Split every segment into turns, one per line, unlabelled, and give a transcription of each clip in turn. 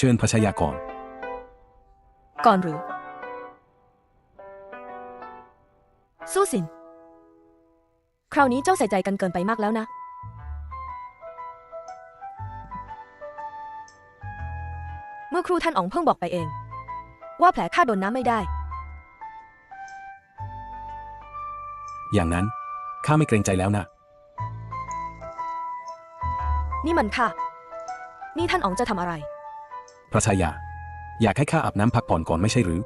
เชิญพระชายาก่อน
ก่อนหรือ สู้สิน คราวนี้เจ้าใส่ใจกันเกินไปมากแล้วนะ เมื่อครูท่านอ๋องเพิ่งบอกไปเอง ว่าแผลข้าโดนน้ำไม่ได้
อย่างนั้นข้าไม่เกรงใจแล้วนะ
นี่มันค่ะ นี่ท่านอ๋องจะทำอะไร
พระชายา อยากให้ข้าอาบน้ำพักผ่อนก่อนไม่ใช่หรือ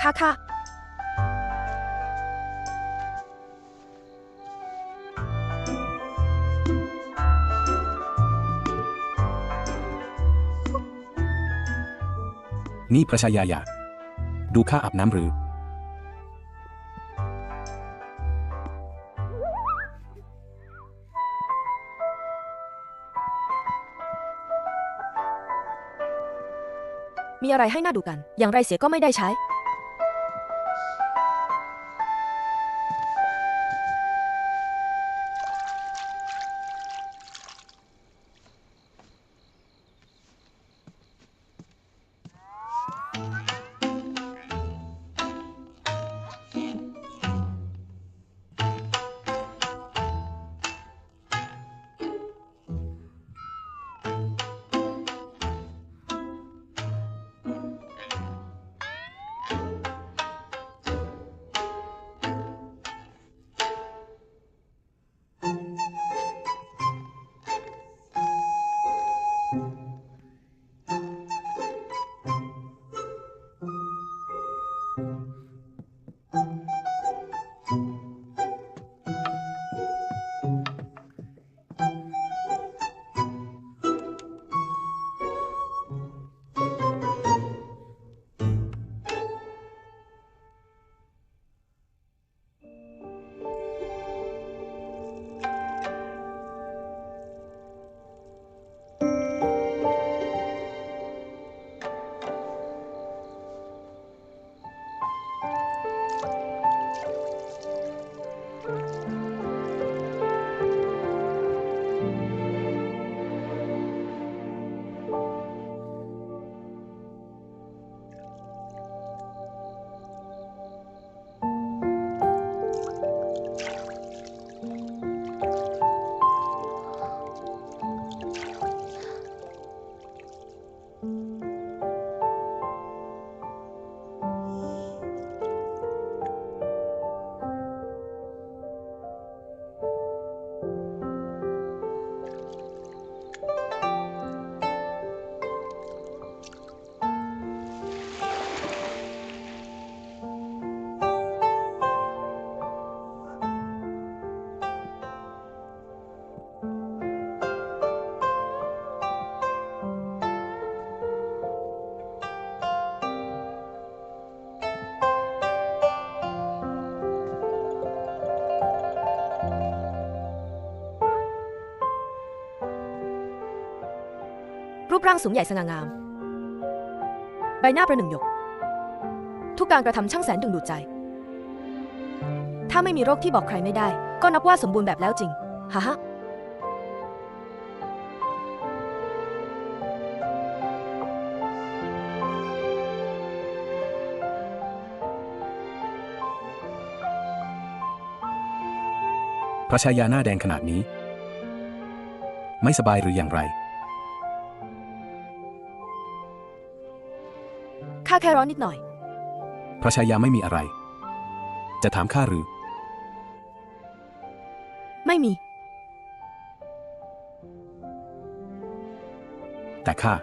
ค่ะค่ะ
นี่พระชายาอยากดูข้าอาบน้ำหรือ
มีอะไรให้หน่าดูกัน อย่างไรเสียก็ไม่ได้ใช้ รูปร่างสูงใหญ่สง่างาม ใบหน้าประหนึ่งหยก ทุกการกระทำช่างแสนดึงดูดใจ ถ้าไม่มีโรคที่บอกใครไม่ได้ ก็นับว่าสมบูรณ์แบบแล้วจริงฮ่าฮะ
พระชายาหน้าแดงขนาดนี้ ไม่สบายหรืออย่างไรา
แค่ร้อนนิดหน่อย
พระชายาไม่มีอะไร จะถามข้าหรือ
ไม่มี
แต่ข้า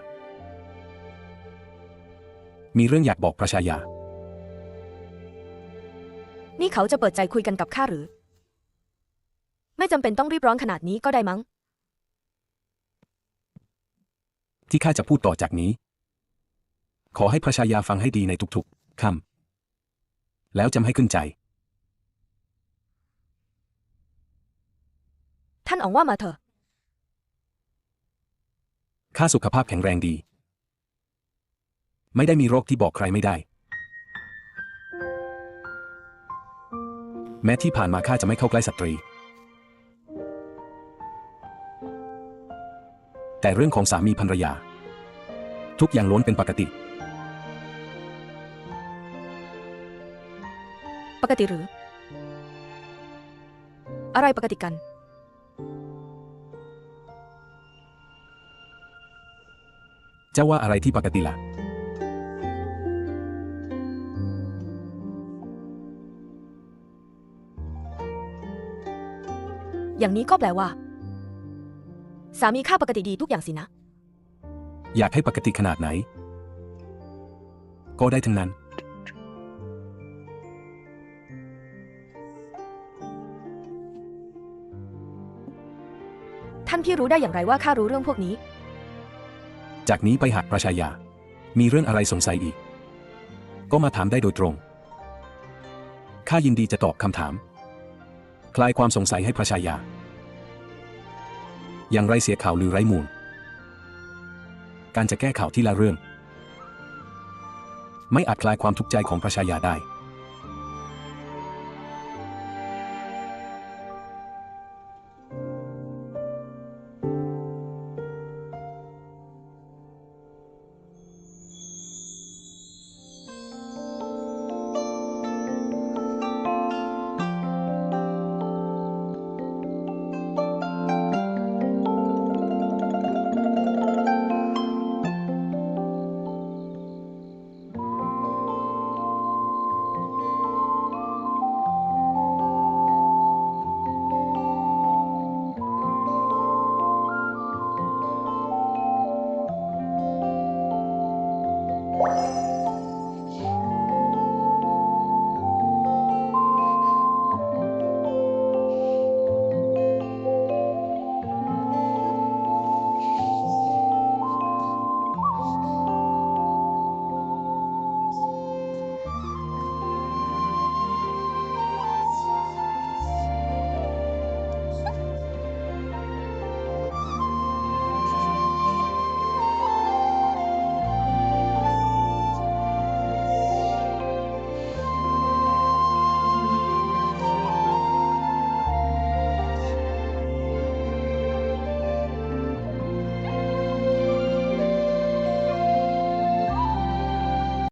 มีเรื่องอยากบอกพระชายา
นี่เขาจะเปิดใจคุยกันกับข้าหรือ ไม่จำเป็นต้องรีบร้อนขนาดนี้ก็ได้มั้ง
ที่ข้าจะพูดต่อจากนี้ ขอให้พระชายาฟังให้ดีในทุกๆคำแล้วจำให้ขึ้นใจ
ท่านอ๋องว่ามาเถอะ
ข้าสุขภาพแข็งแรงดี ไม่ได้มีโรคที่บอกใครไม่ได้ แม้ที่ผ่านมาข้าจะไม่เข้าใกล้สตรี แต่เรื่องของสามีภรรยา ทุกอย่างล้วนเป็นปกติ
ปกติหรือ อะไรปกติกัน
เจ้าว่าอะไรที่ปกติล่ะ
อย่างนี้ก็แปลว่า สามีข้าปกติดีทุกอย่างสินะ
อยากให้ปกติขนาดไหน ก็ได้ทั้งนั้น
ท่านพี่รู้ได้อย่างไรว่าข้ารู้เรื่องพวกนี้
จากนี้ไปหากประชายา มีเรื่องอะไรสงสัยอีก ก็มาถามได้โดยตรง ข้ายินดีจะตอบคำถาม คลายความสงสัยให้ประชายา อย่างไรเสียข่าวลือไร้มูล การจะแก้ข่าวที่ละเรื่อง ไม่อาจคลายความทุกข์ใจของประชายาได้